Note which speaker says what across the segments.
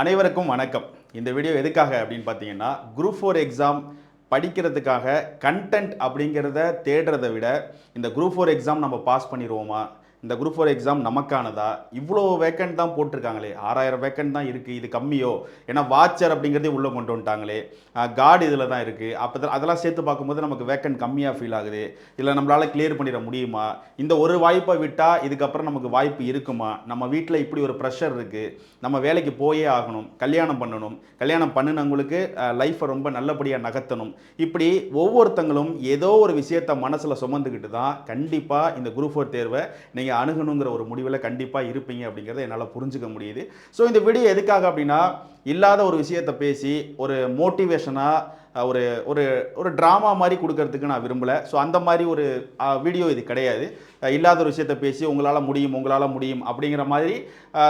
Speaker 1: அனைவருக்கும் வணக்கம். இந்த வீடியோ எதுக்காக அப்படின்னு பார்த்தீங்கன்னா குரூப் ஃபோர் எக்ஸாம் படிக்கிறதுக்காக கண்டென்ட் அப்படிங்கிறத தேடுறதை விட இந்த குரூப் ஃபோர் எக்ஸாம் நம்ம பாஸ் பண்ணிடுவோமா? இந்த குரூப் ஃபோர் எக்ஸாம் நமக்கானதா? இவ்வளோ வேக்கண்ட் தான் போட்டிருக்காங்களே. ஆறாயிரம் வேக்கண்ட் தான் இருக்குது இது கம்மியோ? ஏன்னா வாட்சர் அப்படிங்கிறதே உள்ளே கொண்டு வந்துட்டாங்களே. கார்டு இதில் தான் இருக்குது அப்போ அதெல்லாம் சேர்த்து பார்க்கும்போது நமக்கு வேக்கண்ட் கம்மியாக ஃபீல் ஆகுது. இல்லை நம்மளால் கிளியர் பண்ணிட முடியுமா? இந்த ஒரு வாய்ப்பை விட்டால் இதுக்கப்புறம் நமக்கு வாய்ப்பு இருக்குமா? நம்ம வீட்டில் இப்படி ஒரு ப்ரெஷர் இருக்குது நம்ம வேலைக்கு போயே ஆகணும். கல்யாணம் பண்ணணும். கல்யாணம் பண்ணினவங்களுக்கு லைஃப்பை ரொம்ப நல்லபடியாக நகர்த்தணும். இப்படி ஒவ்வொருத்தங்களும் ஏதோ ஒரு விஷயத்தை மனசில் சுமந்துக்கிட்டு தான் கண்டிப்பாக இந்த குரூப் ஃபோர் தேர்வை நீங்கள் அணுகணுங்கிற ஒரு முடிவில் கண்டிப்பாக இருப்பீங்க அப்படிங்கிறத என்னால் புரிஞ்சுக்க முடியுது. ஸோ இந்த வீடியோ எதுக்காக அப்படின்னா இல்லாத ஒரு விஷயத்தை பேசி ஒரு மோட்டிவேஷனாக ஒரு ஒரு ஒரு ட்ராமா மாதிரி கொடுக்கறதுக்கு நான் விரும்பலை. ஸோ அந்த மாதிரி ஒரு வீடியோ இது கிடையாது. இல்லாத ஒரு விஷயத்தை பேசி உங்களால் முடியும் உங்களால் முடியும் அப்படிங்கிற மாதிரி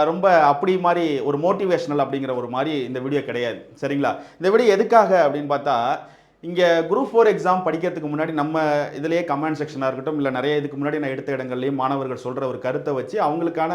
Speaker 1: ரொம்ப அப்படி மாதிரி ஒரு மோட்டிவேஷனல் அப்படிங்கிற ஒரு மாதிரி இந்த வீடியோ கிடையாது. சரிங்களா? இந்த வீடியோ எதுக்காக அப்படின்னு பார்த்தா இங்கே குரூப் ஃபோர் எக்ஸாம் படிக்கிறதுக்கு முன்னாடி நம்ம இதுலேயே கமெண்ட் செக்ஷனாக இருக்கட்டும் இல்லை நிறைய இதுக்கு முன்னாடி நான் எடுத்த இடங்கள்லையும் மாணவர்கள் சொல்கிற ஒரு கருத்தை வச்சு அவங்களுக்கான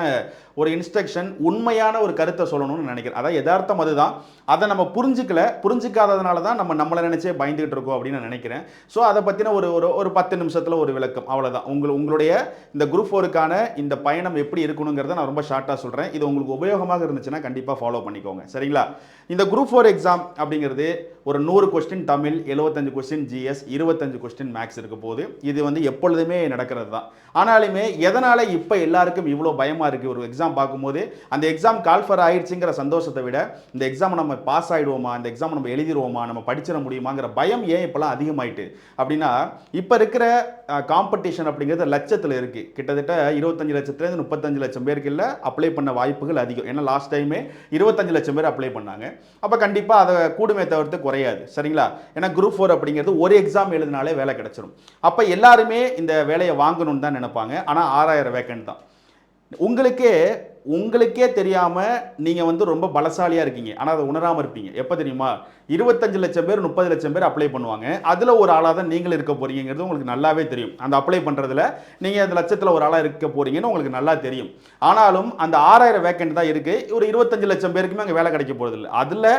Speaker 1: ஒரு இன்ஸ்ட்ரக்ஷன் உண்மையான ஒரு கருத்தை சொல்லணும்னு நினைக்கிறேன். அதான் யதார்த்தம் அதுதான். அதை நம்ம புரிஞ்சுக்கல புரிஞ்சிக்காததுனால தான் நம்ம நம்மளை நினச்சே பயந்துகிட்டு இருக்கோம் அப்படின்னு நான் நினைக்கிறேன். ஸோ அதை பற்றின ஒரு ஒரு ஒரு பத்து நிமிஷத்தில் ஒரு விளக்கம். அவ்வளோதான் உங்கள் உங்களுடைய இந்த குரூப் ஃபோருக்கான இந்த பயணம் எப்படி இருக்கணுங்கிறத நான் ரொம்ப ஷார்ட்டாக சொல்கிறேன் இது உங்களுக்கு உபயோகமாக இருந்துச்சுன்னா கண்டிப்பாக ஃபாலோ பண்ணிக்கோங்க. சரிங்களா? இந்த குரூப் ஃபோர் எக்ஸாம் அப்படிங்கிறது ஒரு நூறு கொஸ்டின் தமிழ் எழுபத்தஞ்சு கொஸ்டின் ஜிஎஸ் இருபத்தஞ்சு கொஸ்டின் மேக்ஸ் இருக்க போது இது வந்து எப்பொழுதுமே நடக்கிறது தான் ஆனாலுமே எதனால் இப்போ எல்லாருக்கும் இவ்வளோ பயமாக இருக்குது ஒரு எக்ஸாம் பார்க்கும்போது அந்த எக்ஸாம் கால்ஃபர் ஆயிடுச்சுங்கிற சந்தோஷத்தை விட இந்த எக்ஸாம் நம்ம பாஸ் ஆகிடுவோமா இந்த எக்ஸாம் நம்ம எழுதிடுவோமா நம்ம படிச்சிட முடியுமாங்கிற பயம் ஏன் இப்போலாம் அதிகமாயிட்டு? அப்படின்னா இப்போ இருக்கிற காம்படிஷன் அப்படிங்கிறது லட்சத்தில் இருக்குது கிட்டத்தட்ட இருபத்தஞ்சு லட்சத்துலேருந்து முப்பத்தஞ்சு லட்சம் பேருக்கு இல்லை அப்ளை பண்ண வாய்ப்புகள் அதிகம். ஏன்னா லாஸ்ட் டைமே இருபத்தஞ்சு லட்சம் பேர் அப்ளை பண்ணாங்க. அப்போ கண்டிப்பாக அதை கூடுமே தவிர்த்து குறையாது. சரிங்களா? ஏன்னா குரூப் ஃபோர் அப்படிங்கிறது ஒரு எக்ஸாம் எழுதினாலே வேலை கிடச்சிரும். அப்போ எல்லாருமே இந்த வேலையை வாங்கணும்னு தான் நினைப்பாங்க. ஆனால் ஆறாயிரம் வேக்கன்ட் தான். உங்களுக்கே உங்களுக்கே தெரியாமல் நீங்கள் வந்து ரொம்ப பலசாலியாக இருக்கீங்க. ஆனால் அதை உணராமல் இருப்பீங்க. எப்போ தெரியுமா? இருபத்தஞ்சு லட்சம் பேர் முப்பது லட்சம் பேர் அப்ளை பண்ணுவாங்க. அதில் ஒரு ஆளாக தான் நீங்களும் இருக்க போகிறீங்கிறது உங்களுக்கு நல்லாவே தெரியும். அந்த அப்ளை பண்ணுறதுல நீங்கள் அந்த லட்சத்தில் ஒரு ஆளாக இருக்க போகிறீங்கன்னு உங்களுக்கு நல்லா தெரியும். ஆனாலும் அந்த ஆறாயிரம் வேக்கண்ட் தான் இருக்குது ஒரு இருபத்தஞ்சு லட்சம் பேருக்குமே அங்கே வேலை கிடைக்க போகிறது இல்லை அதில்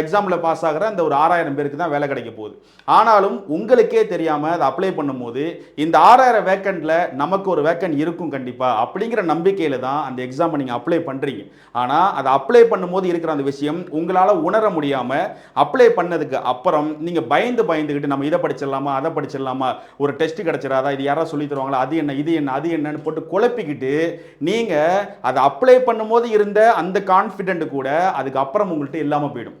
Speaker 1: எக்ஸாமில் பாஸ் ஆகிற அந்த ஒரு ஆறாயிரம் பேருக்கு தான் வேலை கிடைக்க போகுது. ஆனாலும் உங்களுக்கே தெரியாமல் அதை அப்ளை பண்ணும்போது இந்த ஆறாயிரம் வேக்கண்ட்டில் நமக்கு ஒரு வேக்கண்ட் இருக்கும் கண்டிப்பாக அப்படிங்கிற நம்பிக்கையில் தான் அந்த எக்ஸாமை நீங்கள் அப்ளை பண்ணுறீங்க ஆனால் அதை அப்ளை பண்ணும்போது இருக்கிற அந்த விஷயம் உங்களால் உணர முடியாமல் அப்ளை பண்ணதுக்கு அப்புறம் நீங்கள் பயந்து பயந்துக்கிட்டு நம்ம இதை படிச்சிடலாமா அதை படிச்சிடலாமா ஒரு டெஸ்ட் கிடச்சிடாதா இது யாராவது சொல்லி தருவாங்களா அது என்ன இது என்ன அது என்னன்னு போட்டு குழப்பிக்கிட்டு நீங்கள் அதை அப்ளை பண்ணும்போது இருந்த அந்த கான்ஃபிடென்ட் கூட அதுக்கப்புறம் உங்கள்கிட்ட இல்லாமல் போயிடும்.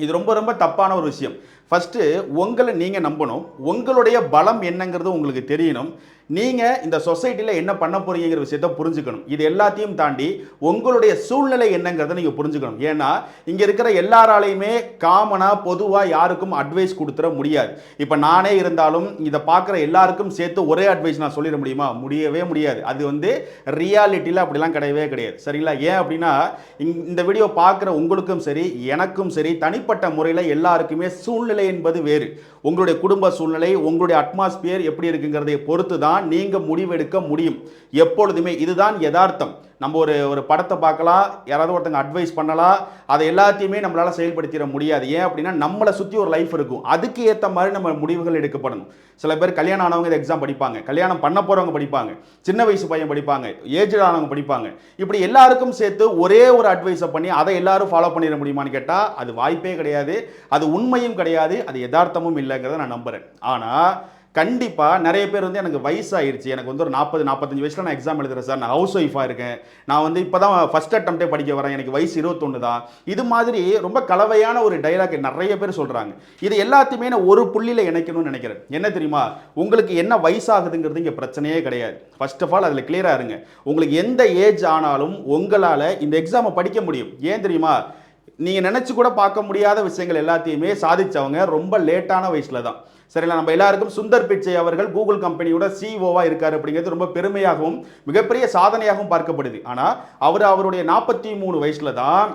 Speaker 1: இது ரொம்ப ரொம்ப தப்பான ஒரு விஷயம். ஃபஸ்ட்டு உங்களை நீங்கள் நம்பணும். உங்களுடைய பலம் என்னங்கிறது உங்களுக்கு தெரியணும். நீங்கள் இந்த சொசைட்டியில் என்ன பண்ண போகிறீங்கிற விஷயத்த புரிஞ்சுக்கணும். இது எல்லாத்தையும் தாண்டி உங்களுடைய சூழ்நிலை என்னங்கிறத நீங்கள் புரிஞ்சுக்கணும். ஏன்னா இங்கே இருக்கிற எல்லாராலையுமே காமனாக பொதுவாக யாருக்கும் அட்வைஸ் கொடுத்துட முடியாது. இப்போ நானே இருந்தாலும் இதை பார்க்குற எல்லாருக்கும் சேர்த்து ஒரே அட்வைஸ் நான் சொல்லிட முடியுமா? முடியவே முடியாது. அது வந்து ரியாலிட்டியில் அப்படிலாம் கிடையவே கிடையாது. சரிங்களா? ஏன் அப்படின்னா இந்த வீடியோ பார்க்குற உங்களுக்கும் சரி எனக்கும் சரி தனிப்பட்ட முறையில் எல்லாருக்குமே சூழ்நிலை என்பது வேறு. உங்களுடைய குடும்ப சூழ்நிலை உங்களுடைய அட்மாஸ்பியர் எப்படி இருக்குங்கிறதை பொறுத்து தான் நீங்கள் முடிவெடுக்க முடியும். எப்பொழுதுமே இதுதான் யதார்த்தம். நம்ம ஒரு ஒரு படத்தை பார்க்கலாம் யாராவது ஒருத்தங்க அட்வைஸ் பண்ணலாம் அதை எல்லாத்தையுமே நம்மளால் செயல்படுத்திட முடியாது. ஏன் அப்படின்னா நம்மளை சுற்றி ஒரு லைஃப் இருக்கும். அதுக்கு ஏற்ற மாதிரி நம்ம முடிவுகள் எடுக்கப்படணும். சில பேர் கல்யாணம் ஆனவங்க இந்த எக்ஸாம் படிப்பாங்க. கல்யாணம் பண்ண போகிறவங்க படிப்பாங்க. சின்ன வயசு பையன் படிப்பாங்க. ஏஜ் ஆனவங்க படிப்பாங்க. இப்படி எல்லாருக்கும் சேர்த்து ஒரே ஒரு அட்வைஸை பண்ணி அதை எல்லாரும் ஃபாலோ பண்ணிட முடியுமான்னு கேட்டால் அது வாய்ப்பே கிடையாது. அது உண்மையும் கிடையாது. அது யதார்த்தமும் இல்லைங்கிறத நான் நம்புகிறேன் ஆனால் கண்டிப்பாக நிறைய பேர் வந்து எனக்கு வயசாயிருச்சு. எனக்கு வந்து ஒரு நாற்பது நாற்பத்தஞ்சு வயசில் நான் எக்ஸாம் எழுதுகிறேன் சார். நான் ஹவுஸ் ஒய்ஃபாக இருக்கேன். நான் வந்து இப்போ தான் ஃபஸ்ட் அட்டம்ப்டே படிக்க வரேன். எனக்கு வயசு இருபத்தொன்று தான். இது மாதிரி ரொம்ப கலவையான ஒரு டைலாக் நிறைய பேர் சொல்கிறாங்க இது எல்லாத்தையுமே நான் ஒரு புள்ளியில் இணைக்கணும்னு நினைக்கிறேன். என்ன தெரியுமா? உங்களுக்கு என்ன வயசாகுதுங்கிறது இங்கே பிரச்சனையே கிடையாது. ஃபர்ஸ்ட் ஆஃப் ஆல் அதில் கிளியராக இருங்க. உங்களுக்கு எந்த ஏஜ் ஆனாலும் உங்களால் இந்த எக்ஸாமை படிக்க முடியும். ஏன் தெரியுமா? நீங்கள் நினச்சி கூட பார்க்க முடியாத விஷயங்கள் எல்லாத்தையுமே சாதித்தவங்க ரொம்ப லேட்டான வயசில் தான் சரிங்களா நம்ம எல்லாருக்கும் சுந்தர் பிச்சை அவர்கள் கூகுள் கம்பெனியோட சிஓவாக இருக்கார் அப்படிங்கிறது ரொம்ப பெருமையாகவும் மிகப்பெரிய சாதனையாகவும் பார்க்கப்படுது. ஆனால் அவர் அவருடைய நாற்பத்தி மூணு வயசில் தான்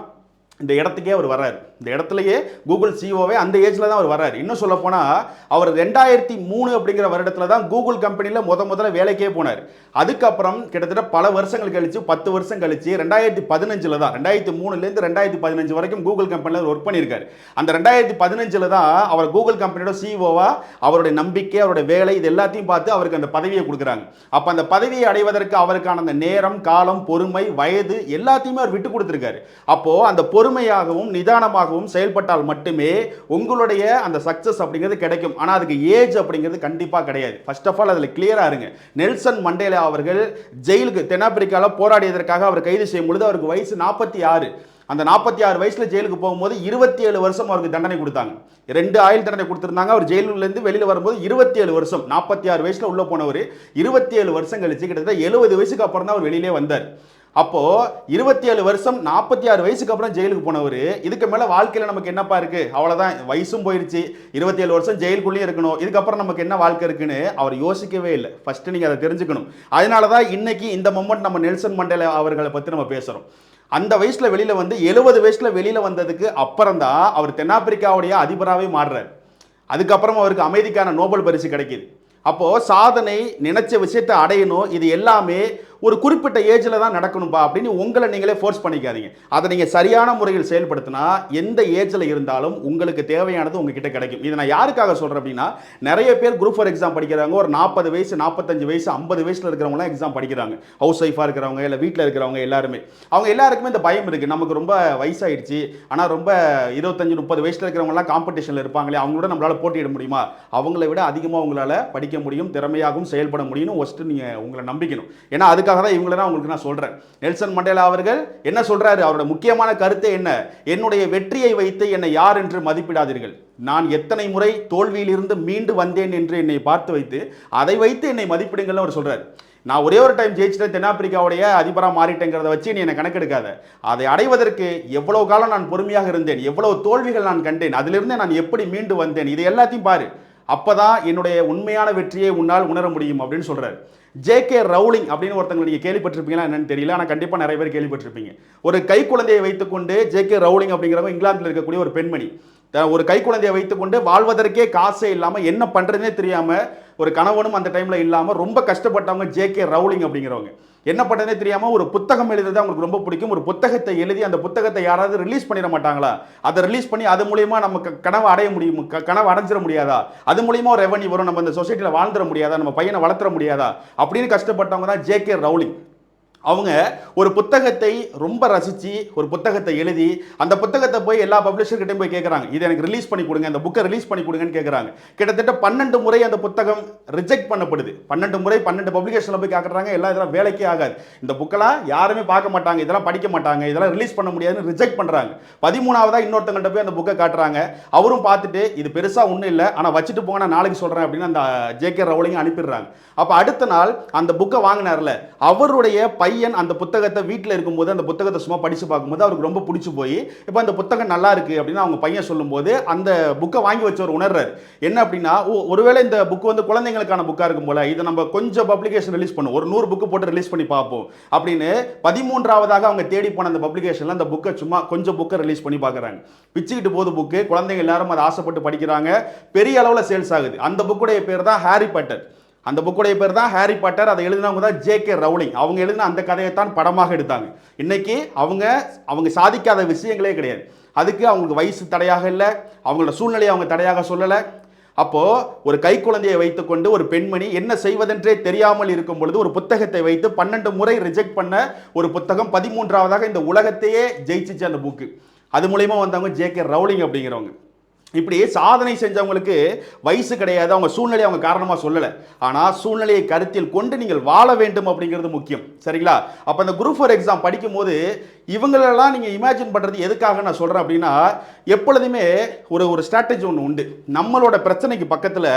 Speaker 1: இந்த இடத்துக்கே அவர் வர்றாரு. இந்த இடத்துலயே கூகுள் சிஓவே அந்த ஏஜில் தான் அவர் வர்றாரு. இன்னும் சொல்ல போனால் அவர் ரெண்டாயிரத்தி மூணு அப்படிங்கிற வருடத்தில் தான் கூகுள் கம்பெனியில் முத முதல்ல வேலைக்கே போனார். அதுக்கப்புறம் கிட்டத்தட்ட பல வருஷங்கள் கழிச்சு பத்து வருஷம் கழிச்சு ரெண்டாயிரத்தி பதினஞ்சில் தான் ரெண்டாயிரத்தி மூணுலேருந்து ரெண்டாயிரத்தி பதினஞ்சு வரைக்கும் கூகுள் கம்பெனியில் ஒர்க் பண்ணியிருக்காரு. அந்த ரெண்டாயிரத்தி பதினஞ்சில் தான் அவர் கூகுள் கம்பெனியோட சிஓவா அவருடைய நம்பிக்கை அவருடைய வேலை இது எல்லாத்தையும் பார்த்து அவருக்கு அந்த பதவியை கொடுக்குறாங்க. அப்போ அந்த பதவியை அடைவதற்கு அவருக்கான அந்த நேரம் காலம் பொறுமை வயது எல்லாத்தையுமே அவர் விட்டு கொடுத்துருக்காரு. அப்போது அந்த பொறுமையாகவும் நிதானமாக நிதானமாகவும் செயல்பட்டால் மட்டுமே உங்களுடைய அந்த சக்ஸஸ் அப்படிங்கிறது கிடைக்கும். ஆனால் அதுக்கு ஏஜ் அப்படிங்கிறது கண்டிப்பாக கிடையாது. ஃபர்ஸ்ட் ஆஃப் ஆல் அதில் கிளியராக இருங்க. நெல்சன் மண்டேலா அவர்கள் ஜெயிலுக்கு தென்னாப்பிரிக்காவில் போராடியதற்காக அவர் கைது செய்யும் பொழுது அவருக்கு வயசு நாற்பத்தி ஆறு. அந்த நாற்பத்தி ஆறு வயசில் ஜெயிலுக்கு போகும்போது இருபத்தி ஏழு வருஷம் அவருக்கு தண்டனை கொடுத்தாங்க. ரெண்டு ஆயுள் தண்டனை கொடுத்துருந்தாங்க. அவர் ஜெயிலுல இருந்து வெளியில வரும்போது இருபத்தி ஏழு வருஷம் நாற்பத்தி ஆறு வயசில் உள்ளே போனவர். இருபத்தி ஏழு வருஷம் கழிச்சு கிட்டத்தட்ட எழுபது வயசுக்கு அப்புறம் தான் அவர் வெளியிலே வந்தார். அப்போது இருபத்தி ஏழு வருஷம் நாற்பத்தி ஆறு வயசுக்கு அப்புறம் ஜெயிலுக்கு போனவர் இதுக்கு மேலே வாழ்க்கையில் நமக்கு என்னப்பா இருக்குது அவ்வளோதான் வயசும் போயிடுச்சு இருபத்தி ஏழு வருஷம் ஜெயிலுக்குள்ளேயே இருக்கணும். இதுக்கப்புறம் நமக்கு என்ன வாழ்க்கை இருக்குன்னு அவர் யோசிக்கவே இல்லை. ஃபஸ்ட்டு நீங்கள் அதை தெரிஞ்சுக்கணும். அதனால தான் இன்னைக்கு இந்த மொமெண்ட் நம்ம நெல்சன் மண்டேலா அவர்களை பற்றி நம்ம பேசுகிறோம் அந்த வயசில் வெளியில் வந்து எழுபது வயசில் வெளியில் வந்ததுக்கு அப்புறம் தான் அவர் தென்னாப்பிரிக்காவுடைய அதிபராகவே மாறுறாரு. அதுக்கப்புறம் அவருக்கு அமைதிக்கான நோபல் பரிசு கிடைக்கிது. அப்போது சாதனை நினைச்ச விஷயத்தை அடையணும் இது எல்லாமே ஒரு குறிப்பிட்ட ஏஜில் தான் நடக்கணும்பா அப்படின்னு உங்களை நீங்களே ஃபோர்ஸ் பண்ணிக்காதீங்க. அதை நீங்கள் சரியான முறையில் செயல்படுத்தினா எந்த ஏஜில் இருந்தாலும் உங்களுக்கு தேவையானது உங்ககிட்ட கிடைக்கும். இதை நான் யாருக்காக சொல்கிறேன் அப்படின்னா நிறைய பேர் குரூப் ஃபார் எக்ஸாம் படிக்கிறாங்க. ஒரு நாற்பது வயசு நாற்பத்தஞ்சு வயசு ஐம்பது வயசில் இருக்கிறவங்களாம் எக்ஸாம் படிக்கிறாங்க. ஹவுஸ் ஒய்ஃபாக இருக்கிறவங்க இல்லை வீட்டில் இருக்கிறவங்க எல்லாருமே. அவங்க எல்லாருக்குமே இந்த பயம் இருக்குது நமக்கு ரொம்ப வயசாயிடுச்சு. ஆனால் ரொம்ப இருபத்தஞ்சு முப்பது வயசில் இருக்கிறவங்களாம் காம்படிஷனில் இருப்பாங்களே அவங்களோட நம்மளால் போட்டியிட முடியுமா? அவங்கள விட அதிகமாக உங்களால் படிக்க முடியும் திறமையாகவும் செயல்பட முடியும்னு ஃபஸ்ட்டு நீங்கள் உங்களை நம்பிக்கணும். ஏன்னா அதுக்காக தான் இவங்கள தான் உங்களுக்கு நான் சொல்கிறேன் நெல்சன் மண்டேலா அவர்கள் என்ன சொல்கிறாரு அவரோட முக்கியமான கருத்து என்ன? என்னுடைய வெற்றியை வைத்து என்னை யார் என்று மதிப்பிடாதீர்கள். நான் எத்தனை முறை தோல்வியிலிருந்து மீண்டு வந்தேன் என்று என்னை பார்த்து வைத்து அதை வைத்து என்னை மதிப்பிடுங்கள்னு அவர் சொல்கிறார் நான் ஒரே ஒரு டைம் ஜெயிச்சிட்டேன். தென்னாப்பிரிக்காவுடைய அதிபராக மாறிட்டேங்கிறத வச்சு நீ என்னை கணக்கெடுக்காத. அதை அடைவதற்கு எவ்வளோ காலம் நான் பொறுமையாக இருந்தேன். எவ்வளவு தோல்விகள் நான் கண்டேன். அதிலிருந்து நான் எப்படி மீண்டு வந்தேன்? இது எல்லாத்தையும் பாரு. அப்போதான் என்னுடைய உண்மையான வெற்றியை உன்னால் உணர முடியும் அப்படின்னு சொல்கிறார் ஜே கே ரவுலிங் அப்படின்னு ஒருத்தங்க நீங்கள் கேள்விப்பட்டிருப்பீங்களா என்னன்னு தெரியல. ஆனால் கண்டிப்பாக நிறைய பேர் கேள்விப்பட்டிருப்பீங்க. ஒரு கை குழந்தையை வைத்துக்கொண்டு ஜே கே ரவுலிங் அப்படிங்கிறவங்க இங்கிலாந்தில் இருக்கக்கூடிய ஒரு பெண்மணி. ஒரு கை குழந்தையை வைத்துக்கொண்டு வாழ்வதற்கே காசே இல்லாமல் என்ன பண்ணுறதுனே தெரியாமல் ஒரு கணவனும் அந்த டைமில் இல்லாமல் ரொம்ப கஷ்டப்பட்டவங்க ஜே கே ரவுலிங் அப்படிங்கிறவங்க. என்ன பண்ணுறதுனே தெரியாமல் ஒரு புத்தகம் எழுதுறது அவங்களுக்கு ரொம்ப பிடிக்கும். ஒரு புத்தகத்தை எழுதி அந்த புத்தகத்தை யாராவது ரிலீஸ் பண்ணிட மாட்டாங்களா? அதை ரிலீஸ் பண்ணி அது மூலியமாக நமக்கு கனவு அடைய முடியும். கனவு அடைஞ்சிட முடியாதா? அது மூலியமாக ரெவன்யூ வரும். நம்ம இந்த சொசைட்டியில் வாழ்ந்துட முடியாதா? நம்ம பையனை வளர்த்துற முடியாதா? அப்படின்னு கஷ்டப்பட்டவங்க தான் ஜே கே ரவுலிங் அவங்க ஒரு புத்தகத்தை ரொம்ப ரசித்து ஒரு புத்தகத்தை எழுதி அந்த புத்தகத்தை போய் எல்லா பப்ளிஷர்கிட்டையும் போய் கேட்குறாங்க இதை எனக்கு ரிலீஸ் பண்ணி கொடுங்க அந்த புக்கை ரிலீஸ் பண்ணி கொடுங்கன்னு கேட்குறாங்க கிட்டத்தட்ட பன்னெண்டு முறை அந்த புத்தகம் ரிஜெக்ட் பண்ணப்படுது. பன்னெண்டு முறை பன்னெண்டு பப்ளிகேஷனில் போய் கேட்குறாங்க எல்லாம் இதெல்லாம் வேலைக்கே ஆகாது. இந்த புக்கெல்லாம் யாருமே பார்க்க மாட்டாங்க இதெல்லாம் படிக்க மாட்டாங்க இதெல்லாம் ரிலீஸ் பண்ண முடியாதுன்னு ரிஜெக்ட் பண்ணுறாங்க பதிமூணாவதாக இன்னொருத்தங்கள்ட்ட போய் அந்த புக்கை காட்டுறாங்க. அவரும் பார்த்துட்டு இது பெருசாக ஒன்றும் இல்லை ஆனால் வச்சுட்டு போங்க நான் நாளைக்கு சொல்கிறேன் அப்படின்னு அந்த ஜே கே ரவுலிங் அனுப்பிடுறாங்க. அப்போ அடுத்த நாள் அந்த புக்கை வாங்கினார்ல அவருடைய பை பையன் அந்த புத்தகத்தை வீட்டில் இருக்கும்போது அந்த புத்தகத்தை சும்மா படித்து பார்க்கும்போது அவருக்கு ரொம்ப பிடிச்சி போய் இப்போ அந்த புத்தகம் நல்லா இருக்குது அப்படின்னு அவங்க பையன் சொல்லும்போது அந்த புக்கை வாங்கி வச்சவர் உணர்றாரு. என்ன அப்படின்னா ஒருவேளை இந்த புக் வந்து குழந்தைங்களுக்கான புக்காக இருக்கும் போல இதை நம்ம கொஞ்சம் பப்ளிகேஷன் ரிலீஸ் பண்ணுவோம் ஒரு நூறு புக்கு போட்டு ரிலீஸ் பண்ணி பார்ப்போம் அப்படின்னு பதிமூன்றாவதாக அவங்க தேடி போன அந்த பப்ளிகேஷனில் அந்த புக்கை சும்மா கொஞ்சம் புக்கை ரிலீஸ் பண்ணி பார்க்குறாங்க. பிச்சுக்கிட்டு போது புக்கு. குழந்தைங்க எல்லாரும் அதை ஆசைப்பட்டு படிக்கிறாங்க. பெரிய அளவில் சேல்ஸ் ஆகுது. அந்த புக்குடைய பேர் தான் ஹாரி பட்டர் அந்த புக்குடைய பேர் தான் ஹாரி பாட்டர் அதை எழுதினவங்க தான் ஜே கே ரவுலிங் அவங்க எழுதின அந்த கதையை தான் படமாக எடுத்தாங்க. இன்னைக்கு அவங்க அவங்க சாதிக்காத விஷயங்களே கிடையாது. அதுக்கு அவங்களுக்கு வயசு தடையாக இல்லை. அவங்களோட சூழ்நிலையை அவங்க தடையாக சொல்லலை. அப்போது ஒரு கை குழந்தையை வைத்துக்கொண்டு ஒரு பெண்மணி என்ன செய்வதென்றே தெரியாமல் இருக்கும் பொழுது ஒரு புத்தகத்தை வைத்து பன்னெண்டு முறை ரிஜெக்ட் பண்ண ஒரு புத்தகம் பதிமூன்றாவதாக இந்த உலகத்தையே ஜெயிச்சிச்சு அந்த புக்கு அது மூலயமா வந்தவங்க ஜே கே ரவுலிங் அப்படிங்கிறவங்க. இப்படி சாதனை செஞ்சவங்களுக்கு வயசு கிடையாது. அவங்க சூழ்நிலையை அவங்க காரணமாக சொல்லலை. ஆனால் சூழ்நிலையை கருத்தில் கொண்டு நீங்கள் வாழ வேண்டும் அப்படிங்கிறது முக்கியம். சரிங்களா? அப்போ இந்த குரூப் ஃபோர் எக்ஸாம் படிக்கும்போது இவங்களெல்லாம் நீங்கள் இமேஜின் பண்ணுறது எதுக்காக நான் சொல்கிறேன் அப்படின்னா எப்பொழுதுமே ஒரு ஒரு ஸ்ட்ராட்டஜி ஒன்று உண்டு. நம்மளோட பிரச்சனைக்கு பக்கத்தில்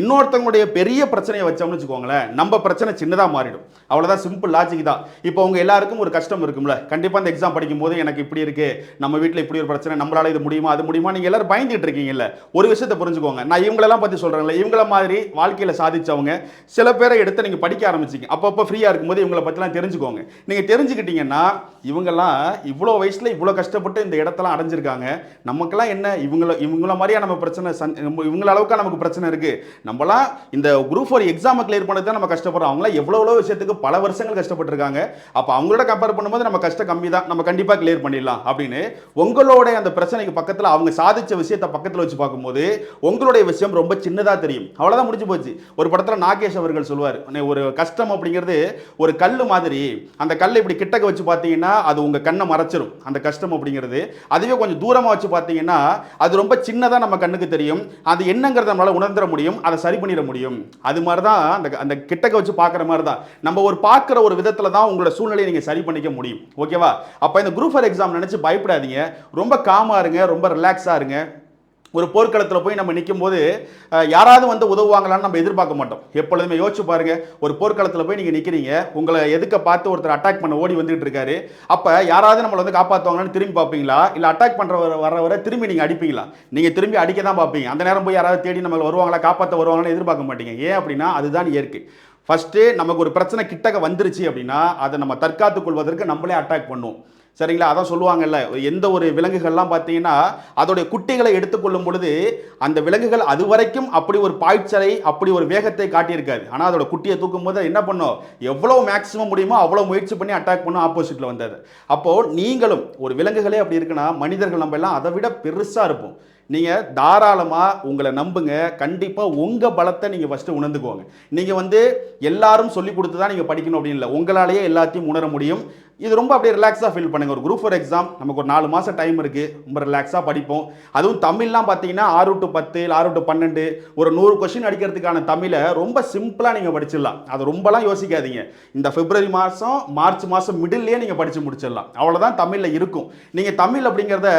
Speaker 1: இன்னொருத்தவங்களுடைய பெரிய பிரச்சனையை வச்சோம்னு வச்சுக்கோங்களேன். நம்ம பிரச்சனை சின்னதாக மாறிடும். அவ்வளோதான் சிம்பிள் லாஜிக் தான். இப்போ அவங்க எல்லாருக்கும் ஒரு கஷ்டம் இருக்கும்ல. கண்டிப்பாக அந்த எக்ஸாம் படிக்கும்போது எனக்கு இப்படி இருக்குது நம்ம வீட்டில் இப்படி ஒரு பிரச்சனை நம்மளால இது முடியுமா அது முடியுமா? நீங்கள் எல்லாரும் பயந்துகிட்டு இருக்கீங்க. இருக்கீங்கல்ல ஒரு விஷயத்தை புரிஞ்சுக்கோங்க. நான் இவங்களெல்லாம் பற்றி சொல்கிறேன்ல இவங்கள மாதிரி வாழ்க்கையில் சாதித்தவங்க சில பேரை எடுத்து நீங்கள் படிக்க ஆரம்பிச்சிங்க. அப்பப்போ ஃப்ரீயாக இருக்கும்போது இவங்களை பற்றிலாம் தெரிஞ்சுக்கோங்க. நீங்கள் தெரிஞ்சுக்கிட்டீங்கன்னா இவங்கெல்லாம் இவ்வளோ வயசில் இவ்வளோ கஷ்டப்பட்டு இந்த இடத்தெல்லாம் அடைஞ்சிருக்காங்க. நமக்கெல்லாம் என்ன இவங்கள இவங்கள மாதிரியா நம்ம பிரச்சனை சந் நம்ம இவங்கள அளவுக்கு நமக்கு பிரச்சனை இருக்குது நம்மலாம் இந்த குரூப் ஃபோர் எக்ஸாமை கிளியர் பண்ணது தான் நம்ம கஷ்டப்படுறோம். அவங்களாம் எவ்வளோ எவ்வளோ விஷயத்துக்கு பல வருஷங்கள் கஷ்டப்பட்டுருக்காங்க. அப்போ அவங்களோட கம்பேர் பண்ணும்போது நம்ம கஷ்டம் கம்மி தான் நம்ம கண்டிப்பாக கிளியர் பண்ணிடலாம் அப்படின்னு உங்களோட அந்த பிரச்சனைக்கு பக்கத்தில் அவங்க சாதித்த விஷயத்தை பக்கத்தில் வச்சு பார்க்கும்போது உங்களுடைய விஷயம் ரொம்ப சின்னதாக தெரியும். அவ்வளோதான் முடிஞ்சு போச்சு. ஒரு படத்தில் நாகேஷ் அவர்கள் சொல்லுவார் ஒரு கஷ்டம் அப்படிங்கிறது ஒரு கல் மாதிரி. அந்த கல் இப்படி கிட்டக்க வச்சு பார்த்தீங்கன்னா அது உங்கள் கண்ணை மறைச்சிரும். அந்த கஷ்டம் அப்படிங்கிறது அதுவே கொஞ்சம் தூரமாக வச்சு பார்த்தீங்கன்னா அது ரொம்ப சின்னதாக நம்ம கண்ணுக்கு தெரியும். அது என்னங்கிறத நம்மளால் உணர்ந்துட முடியும். அதை சரி பண்ணிட முடியும். அது மாதிரி தான் அந்த அந்த கிட்டக்க வச்சு பார்க்குற மாதிரி தான் நம்ம ஒரு பார்க்குற ஒரு விதத்தில் தான் உங்களோட சூழ்நிலையை நீங்கள் சரி பண்ணிக்க முடியும். ஓகேவா? அப்போ இந்த குரூப் ஃபார் எக்ஸாம் நினச்சி பயப்படாதீங்க. ரொம்ப காமாக இருங்க. ரொம்ப ரிலாக்ஸாக இருங்க. ஒரு போர்க்களத்தில் போய் நம்ம நிற்கும் போது யாராவது வந்து உதவுவாங்களான்னு நம்ம எதிர்பார்க்க மாட்டோம். எப்பொழுதுமே யோசிச்சு பாருங்க ஒரு போர்க்களத்தில் போய் நீங்கள் நிற்கிறீங்க உங்களை எதுக்க பார்த்து ஒருத்தர் அட்டாக் பண்ண ஓடி வந்துகிட்டு இருக்காரு அப்போ யாராவது நம்மளை வந்து காப்பாற்றுவாங்களான்னு திரும்பி பார்ப்பீங்களா? இல்லை அட்டாக் பண்ணுற வரவரை திரும்பி நீங்கள் அடிப்பீங்களா? நீங்கள் திரும்பி அடிக்க தான் பார்ப்பீங்க. அந்த நேரம் போய் யாராவது தேடி நம்மளை வருவாங்களா காப்பாற்ற வருவாங்களான்னு எதிர்பார்க்க மாட்டீங்க. ஏன் அப்படின்னா அதுதான் இயற்கை. ஃபஸ்ட்டு நமக்கு ஒரு பிரச்சனை கிட்டக்க வந்துருச்சு அப்படின்னா அதை நம்ம தற்காத்துக் கொள்வதற்கு நம்மளே அட்டாக் பண்ணுவோம். சரிங்களா? அதான் சொல்லுவாங்கல்ல எந்த ஒரு விலங்குகள்லாம் பார்த்தீங்கன்னா அதோடைய குட்டிகளை எடுத்துக்கொள்ளும் பொழுது அந்த விலங்குகள் அது வரைக்கும் அப்படி ஒரு பாய்ச்சலை அப்படி ஒரு வேகத்தை காட்டியிருக்காது. ஆனால் அதோட குட்டியை தூக்கும் போது என்ன பண்ணும்? எவ்வளோ மேக்ஸிமம் முடியுமோ அவ்வளோ முயற்சி பண்ணி அட்டாக் பண்ணும் ஆப்போசிட்டில் வந்தது. அப்போது நீங்களும் ஒரு விலங்குகளே அப்படி இருக்குன்னா மனிதர்கள் நம்ம எல்லாம் அதை விட பெருசாக இருப்போம். நீங்கள் தாராளமாக உங்களை நம்புங்க. கண்டிப்பாக உங்கள் பலத்தை நீங்கள் ஃபஸ்ட்டு உணர்ந்துக்கோங்க. நீங்கள் வந்து எல்லாரும் சொல்லி கொடுத்து தான் நீங்கள் படிக்கணும் அப்படின்னு இல்லை. உங்களாலேயே எல்லாத்தையும் உணர முடியும். இது ரொம்ப அப்படியே ரிலாக்ஸாக ஃபீல் பண்ணுங்கள் ஒரு குரூப் ஃபோர் எக்ஸாம் நமக்கு ஒரு நாலு மாதம் டைம் இருக்குது ரொம்ப ரிலாக்ஸாக படிப்போம். அதுவும் தமிழ்லாம் பார்த்தீங்கன்னா ஆறு டு பத்து இல்லை ஆறு டு பன்னெண்டு ஒரு நூறு கொஷின் அடிக்கிறதுக்கான தமிழை ரொம்ப சிம்பிளாக நீங்கள் படிச்சிடலாம். அதை ரொம்பலாம் யோசிக்காதீங்க. இந்த பிப்ரவரி மாதம் மார்ச் மாதம் மிடில்லையே நீங்கள் படித்து முடிச்சிடலாம். அவ்வளோதான் தமிழில் இருக்கும். நீங்கள் தமிழ் அப்படிங்கிறத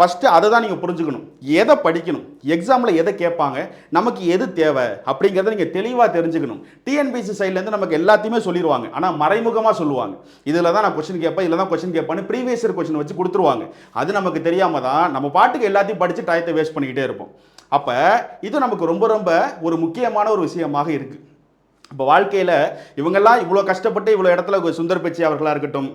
Speaker 1: ஃபஸ்ட்டு அதை தான் நீங்கள் புரிஞ்சுக்கணும். எதை படிக்கணும்? எக்ஸாமில் எதை கேட்பாங்க? நமக்கு எது தேவை? அப்படிங்கிறத நீங்கள் தெளிவாக தெரிஞ்சுக்கணும். டிஎன்பிசி சைட்லேருந்து நமக்கு எல்லாத்தையுமே சொல்லிடுவாங்க ஆனால் மறைமுகமாக சொல்லுவாங்க. இதில் தான் நான் கொஸ்டின் கேட்பேன் இதில் தான் கொஸ்டின் கேட்பேன்னு ப்ரீவியஸ் இயர் கொஸ்டின் வச்சு கொடுத்துருவாங்க. அது நமக்கு தெரியாமல் தான் நம்ம பாட்டுக்கு எல்லாத்தையும் படித்து டயத்தை வேஸ்ட் பண்ணிக்கிட்டே இருப்போம். அப்போ இது நமக்கு ரொம்ப ரொம்ப ஒரு முக்கியமான ஒரு விஷயமாக இருக்குது இப்போ வாழ்க்கையில் இவங்கெல்லாம் இவ்வளோ கஷ்டப்பட்டு இவ்வளோ இடத்துல சுந்தர் பிச்சை அவர்களாக இருக்கட்டும்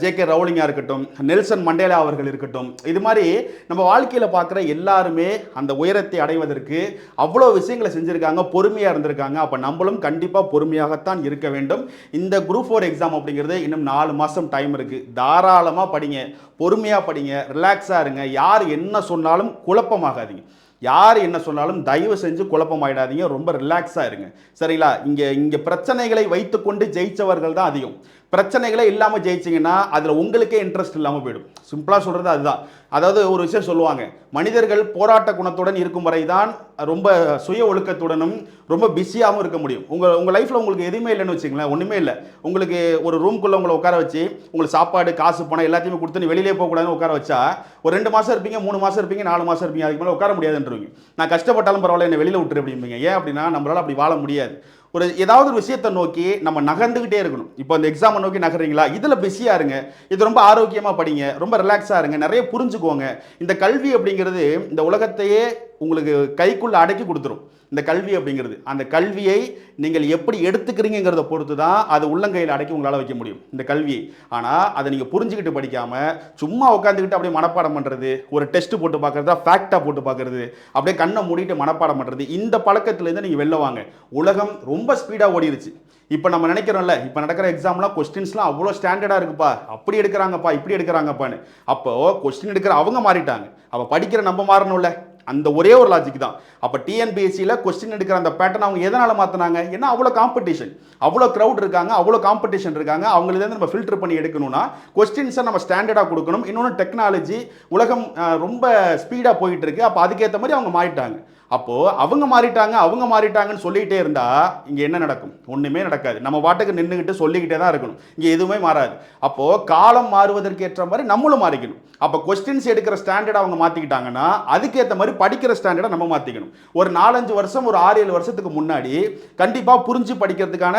Speaker 1: ஜே கே ரவுலிங்காக இருக்கட்டும் நெல்சன் மண்டேலா அவர்கள் இருக்கட்டும் இது மாதிரி நம்ம வாழ்க்கையில் பார்க்குற எல்லாருமே அந்த உயரத்தை அடைவதற்கு அவ்வளோ விஷயங்களை செஞ்சுருக்காங்க பொறுமையாக இருந்திருக்காங்க. அப்போ நம்மளும் கண்டிப்பாக பொறுமையாகத்தான் இருக்க வேண்டும். இந்த குரூப் ஃபோர் எக்ஸாம் அப்படிங்கிறது இன்னும் நாலு மாதம் டைம் இருக்குது தாராளமாக படிங்க பொறுமையாக படிங்க ரிலாக்ஸாக இருங்க. யார் என்ன சொன்னாலும் குழப்பமாகாதீங்க. யார் என்ன சொன்னாலும் தயவு செஞ்சு குழப்பமாயிடாதீங்க ரொம்ப ரிலாக்ஸாக இருங்க. சரிங்களா? இங்கே இங்கே பிரச்சனைகளை வைத்துக்கொண்டு ஜெயிச்சவர்கள் தான் அதிகம். பிரச்சனைகளே இல்லாமல் ஜெயிச்சிங்கன்னா அதில் உங்களுக்கே இன்ட்ரெஸ்ட் இல்லாமல் போயிடும். சிம்பிளாக சொல்கிறது அதுதான். அதாவது ஒரு விஷயம் சொல்லுவாங்க மனிதர்கள் போராட்ட குணத்துடன் இருக்கும் வரை தான் ரொம்ப சுய ஒழுக்கத்துடனும் ரொம்ப பிஸியாகவும் இருக்க முடியும். உங்கள் உங்கள் லைஃப்பில் உங்களுக்கு எதுவுமே இல்லைன்னு வச்சுங்களேன் ஒன்றுமே இல்லை. உங்களுக்கு ஒரு ரூம்குள்ளே உங்களை உட்கார வச்சு உங்களுக்கு சாப்பாடு காசு பணம் எல்லாத்தையுமே கொடுத்து வெளியிலே போகக்கூடாதுன்னு உட்கார வச்சா ஒரு ரெண்டு மாதம் இருப்பீங்க மூணு மாதம் இருப்பீங்க நாலு மாதம் இருப்பீங்க அதுக்கு மேலே உட்கார முடியாதுன்றீங்க நான் கஷ்டப்பட்டாலும் பரவாயில்ல என்னை வெளியில் விட்டுரு அப்படிம்பீங்க. ஏன் அப்படின்னா நம்மளால் அப்படி வாழ முடியாது. ஒரு ஏதாவது ஒரு விஷயத்தை நோக்கி நம்ம நகர்ந்துக்கிட்டே இருக்கணும். இப்போ இந்த எக்ஸாமை நோக்கி நகர்றீங்களா? இதில் பிஸியாக இருங்க. இது ரொம்ப ஆரோக்கியமாக படிங்க. ரொம்ப ரிலாக்ஸாக இருங்க. நிறைய புரிஞ்சுக்கோங்க. இந்த கல்வி அப்படிங்கிறது இந்த உலகத்தையே உங்களுக்கு கைக்குள்ளே அடக்கி கொடுத்துரும். இந்த கல்வி அப்படிங்கிறது. அந்த கல்வியை நீங்கள் எப்படி எடுத்துக்கிறீங்கிறத பொறுத்து தான் அது உள்ளங்கையில் அடக்கி உங்களால் வைக்க முடியும். இந்த கல்வியை ஆனால் அதை நீங்கள் புரிஞ்சுக்கிட்டு படிக்காமல் சும்மா உட்காந்துக்கிட்டு அப்படியே மனப்பாடம் பண்ணுறது ஒரு டெஸ்ட் போட்டு பார்க்குறதா ஃபேக்டாக போட்டு பார்க்குறது அப்படியே கண்ணை மூடிட்டு மனப்பாடம் பண்ணுறது இந்த பழக்கத்துலேருந்து நீங்கள் வெளில வாங்க. உலகம் ரொம்ப ஸ்பீடாக ஓடிடுச்சு இப்போ நம்ம நினைக்கிறோம்ல இப்போ நடக்கிற எக்ஸாம்லாம் கொஸ்டின்ஸ்லாம் அவ்வளோ ஸ்டாண்டர்டாக இருக்குப்பா. அப்படி எடுக்கிறாங்கப்பா இப்படி எடுக்கிறாங்கப்பான்னு. அப்போது கொஸ்டின் எடுக்கிற அவங்க மாறிட்டாங்க. அப்போ படிக்கிற நம்ம மாறணும்ல. அந்த ஒரே ஒரு லாஜிக் தான். அப்போ டிஎன்பிஎஸ்சியில் கொஸ்டின் எடுக்கிற அந்த பேட்டர்ன் அவங்க எதனால் மாற்றினாங்க ஏன்னா அவ்வளோ காம்படிஷன் அவ்வளோ க்ரௌட் இருக்காங்க அவ்வளோ காம்படிஷன் இருக்காங்க. அவங்களிலேருந்து நம்ம ஃபில்டர் பண்ணி எடுக்கணும்னா கொஸ்டின்ஸை நம்ம ஸ்டாண்டர்டாக கொடுக்கணும். இன்னொன்று டெக்னாலஜி உலகம் ரொம்ப ஸ்பீடாக போயிட்டு இருக்கு. அப்போ அதுக்கேற்ற மாதிரி அவங்க மாறிட்டாங்க. அப்போது அவங்க மாறிட்டாங்க அவங்க மாறிட்டாங்கன்னு சொல்லிக்கிட்டே இருந்தால் இங்கே என்ன நடக்கும்? ஒன்றுமே நடக்காது. நம்ம பாட்டுக்கு நின்றுக்கிட்டு சொல்லிக்கிட்டே தான் இருக்கணும். இங்கே எதுவுமே மாறாது. அப்போது காலம் மாறுவதற்கு ஏற்ற மாதிரி நம்மளும் மாறிக்கணும். அப்போ கொஸ்டின்ஸ் எடுக்கிற ஸ்டாண்டர்ட் அவங்க மாற்றிக்கிட்டாங்கன்னா அதுக்கேற்ற மாதிரி படிக்கிற ஸ்டாண்டர்டை நம்ம மாற்றிக்கணும் ஒரு நாலஞ்சு வருஷம் ஒரு ஆறு ஏழு வருஷத்துக்கு முன்னாடி கண்டிப்பாக புரிஞ்சு படிக்கிறதுக்கான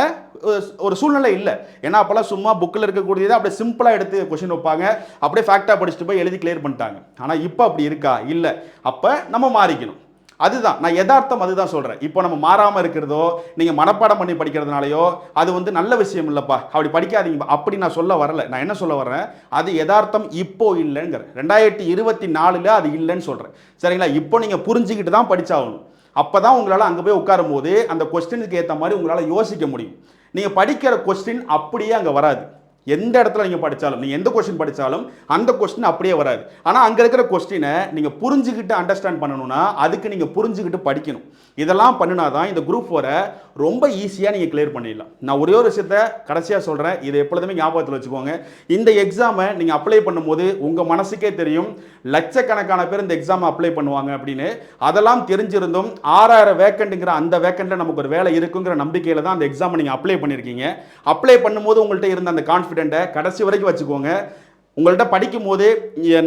Speaker 1: ஒரு- சூழ்நிலை இல்லை. ஏன்னா அப்போல்லாம் சும்மா புக்கில் இருக்கக்கூடியதை அப்படியே சிம்பிளாக எடுத்து கொஸ்டின் வைப்பாங்க. அப்படியே ஃபேக்டாக படிச்சுட்டு போய் எழுதி கிளியர் பண்ணிட்டாங்க. ஆனால் இப்போ அப்படி இருக்கா? இல்லை. அப்போ நம்ம மாறிக்கணும். அதுதான் நான் யதார்த்தம் அதுதான் சொல்கிறேன் இப்போ நம்ம மாறாமல் இருக்கிறதோ நீங்கள் மனப்பாடம் பண்ணி படிக்கிறதுனாலையோ அது வந்து நல்ல விஷயம் இல்லைப்பா. அப்படி படிக்காதீங்க. அப்படி நான் சொல்ல வரல. நான் என்ன சொல்ல வர்றேன் அது யதார்த்தம் இப்போ இல்லைங்கிற ரெண்டாயிரத்தி இருபத்தி நாலில் அது இல்லைன்னு சொல்கிறேன் சரிங்களா? இப்போ நீங்கள் புரிஞ்சுக்கிட்டு தான் படித்தாகணும் அப்போ தான் உங்களால் அங்கே போய் உட்காரும் போது அந்த கொஸ்டினுக்கு ஏற்ற மாதிரி உங்களால் யோசிக்க முடியும். நீங்கள் படிக்கிற கொஸ்டின் அப்படியே அங்கே வராது. எந்த இடத்துல நீங்கள் படித்தாலும் நீங்கள் எந்த கொஸ்டின் படித்தாலும் அந்த கொஸ்டின் அப்படியே வராது. ஆனால் அங்கே இருக்கிற கொஸ்டினை நீங்கள் புரிஞ்சுக்கிட்டு அண்டர்ஸ்டாண்ட் பண்ணணும்னா அதுக்கு நீங்கள் புரிஞ்சுக்கிட்டு படிக்கணும். இதெல்லாம் பண்ணினா தான் இந்த குரூப் ஃபோரை ரொம்ப ஈஸியாக நீங்கள் கிளியர் பண்ணிடலாம். நான் ஒரே ஒரு விஷயத்த கடைசியாக சொல்கிறேன் இதை எப்பொழுதுமே ஞாபகத்தில் வச்சுக்கோங்க. இந்த எக்ஸாமை நீங்கள் அப்ளை பண்ணும்போது உங்கள் மனசுக்கே தெரியும். லட்சக்கணக்கான பேர் இந்த எக்ஸாமை அப்ளை பண்ணுவாங்க அப்படின்னு. அதெல்லாம் தெரிஞ்சிருந்தும் ஆறாயிரம் வேக்கண்ட்டுங்கிற அந்த வேக்கண்ட்டில் நமக்கு ஒரு வேலை இருக்குங்கிற நம்பிக்கையில் தான் அந்த எக்ஸாமை நீங்கள் அப்ளை பண்ணியிருக்கீங்க அப்ளை பண்ணும்போது உங்கள்கிட்ட இருந்த அந்த கான்ஃபிடென்ட்டை கடைசி வரைக்கும் வச்சுக்கோங்க. உங்கள்கிட்ட படிக்கும் போது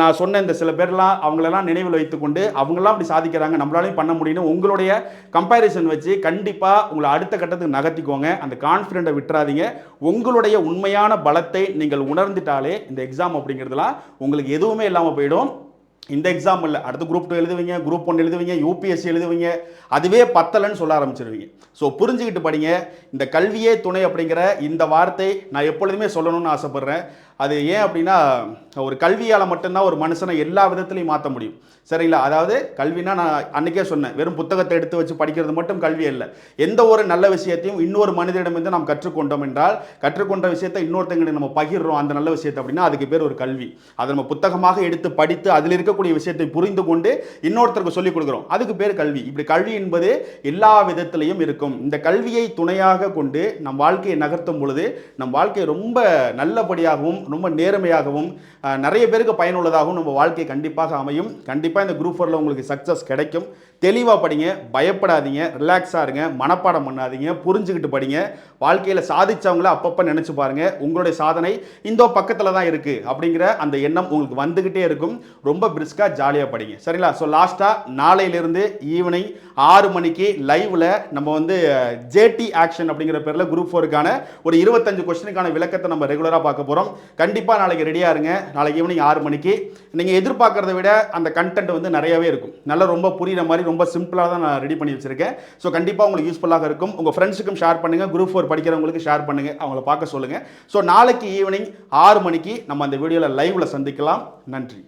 Speaker 1: நான் சொன்ன இந்த சில பேர்லாம் அவங்களெல்லாம் நினைவில் வைத்துக்கொண்டு அவங்களாம் அப்படி சாதிக்கிறாங்க நம்மளாலையும் பண்ண முடியும்னு உங்களுடைய கம்பேரிசன் வச்சு கண்டிப்பாக உங்களை அடுத்த கட்டத்துக்கு நகர்த்திக்கோங்க. அந்த கான்ஃபிடென்ட்டை விட்டுறாதீங்க. உங்களுடைய உண்மையான பலத்தை நீங்கள் உணர்ந்துட்டாலே இந்த எக்ஸாம் அப்படிங்கிறதுலாம் உங்களுக்கு எதுவுமே இல்லாமல் போயிடும். இந்த எக்ஸாம் இல்லை அடுத்து குரூப் டூ எழுதுவீங்க குரூப் ஒன் எழுதுவீங்க யூபிஎஸ்சி எழுதுவீங்க அதுவே பத்தலைன்னு சொல்ல ஆரம்பிச்சிருவீங்க. ஸோ புரிஞ்சுக்கிட்டு படிங்க. இந்த கல்வியே துணை அப்படிங்கிற இந்த வார்த்தை நான் எப்பொழுதுமே சொல்லணும்னு ஆசைப்பட்றேன். அது ஏன் அப்படின்னா ஒரு கல்வியால் மட்டும்தான் ஒரு மனுஷனை எல்லா விதத்துலையும் மாற்ற முடியும். சரிங்களா? அதாவது கல்வினா நான் அன்றைக்கே சொன்னேன் வெறும் புத்தகத்தை எடுத்து வச்சு படிக்கிறது மட்டும் கல்வி இல்லை எந்த ஒரு நல்ல விஷயத்தையும் இன்னொரு மனிதனிடமிருந்து நாம் கற்றுக்கொண்டோம் என்றால் கற்றுக்கொண்ட விஷயத்தை இன்னொருத்தங்கிட்ட நம்ம பகிர்றோம் அந்த நல்ல விஷயத்தை அப்படின்னா அதுக்கு பேர் ஒரு கல்வி. அதை நம்ம புத்தகமாக எடுத்து படித்து அதில் இருக்கக்கூடிய விஷயத்தை புரிந்து கொண்டு இன்னொருத்தருக்கு சொல்லிக் கொடுக்குறோம். அதுக்கு பேர் கல்வி. இப்படி கல்வி என்பது எல்லா விதத்திலையும் இருக்கும். இந்த கல்வியை துணையாக கொண்டு நம் வாழ்க்கையை நகர்த்தும் பொழுது நம் வாழ்க்கையை ரொம்ப நல்லபடியாகவும் ரொம்ப நேர்மையாகவும் நிறைய பேருக்கு பயனுள்ளதாகவும் நம்ம வாழ்க்கை கண்டிப்பாக அமையும். கண்டிப்பாக இந்த குரூப் ஃபோரில் உங்களுக்கு சக்ஸஸ் கிடைக்கும். தெளிவாக படிங்க பயப்படாதீங்க ரிலாக்ஸாக இருங்க மனப்பாடம் பண்ணாதீங்க புரிஞ்சுக்கிட்டு படிங்க. வாழ்க்கையில் சாதித்தவங்கள அப்பப்போ நினச்சி பாருங்கள் உங்களுடைய சாதனை இந்த பக்கத்தில் தான் இருக்குது அப்படிங்கிற அந்த எண்ணம் உங்களுக்கு வந்துக்கிட்டே இருக்கும். ரொம்ப பிரிஸ்காக ஜாலியாக படிங்க. சரிங்களா? ஸோ லாஸ்ட்டாக நாளையிலிருந்து ஈவினிங் ஆறு மணிக்கு லைவில் நம்ம வந்து ஜேடி ஆக்ஷன் அப்படிங்கிற பேரில் குரூப் ஃபோருக்கான ஒரு இருபத்தஞ்சு கொஸ்டினுக்கான விளக்கத்தை நம்ம ரெகுலராக பார்க்க போகிறோம் கண்டிப்பாக நாளைக்கு ரெடியாக இருங்க. நாளைக்கு ஈவினிங் ஆறு மணிக்கு. நீங்கள் எதிர்பார்க்குறத விட அந்த கண்டென்ட் வந்து நிறையவே இருக்கும். நல்லா ரொம்ப புரிகிற மாதிரி மாதிரி ரொம்ப சிம்பிளாக தான் நான் ரெடி பண்ணி வச்சிருக்கேன். ஸோ கண்டிப்பாக உங்களுக்கு யூஸ்ஃபுல்லாக இருக்கும். உங்கள் ஃப்ரெண்ட்ஸுக்கும் ஷேர் பண்ணுங்கள் குரூப் ஃபோர் படிக்கிறவங்களுக்கு ஷேர் பண்ணுங்கள் அவங்கள பார்க்க சொல்லுங்கள் ஸோ நாளைக்கு ஈவினிங் ஆறு மணிக்கு நம்ம அந்த வீடியோவில் லைவில் சந்திக்கலாம். நன்றி.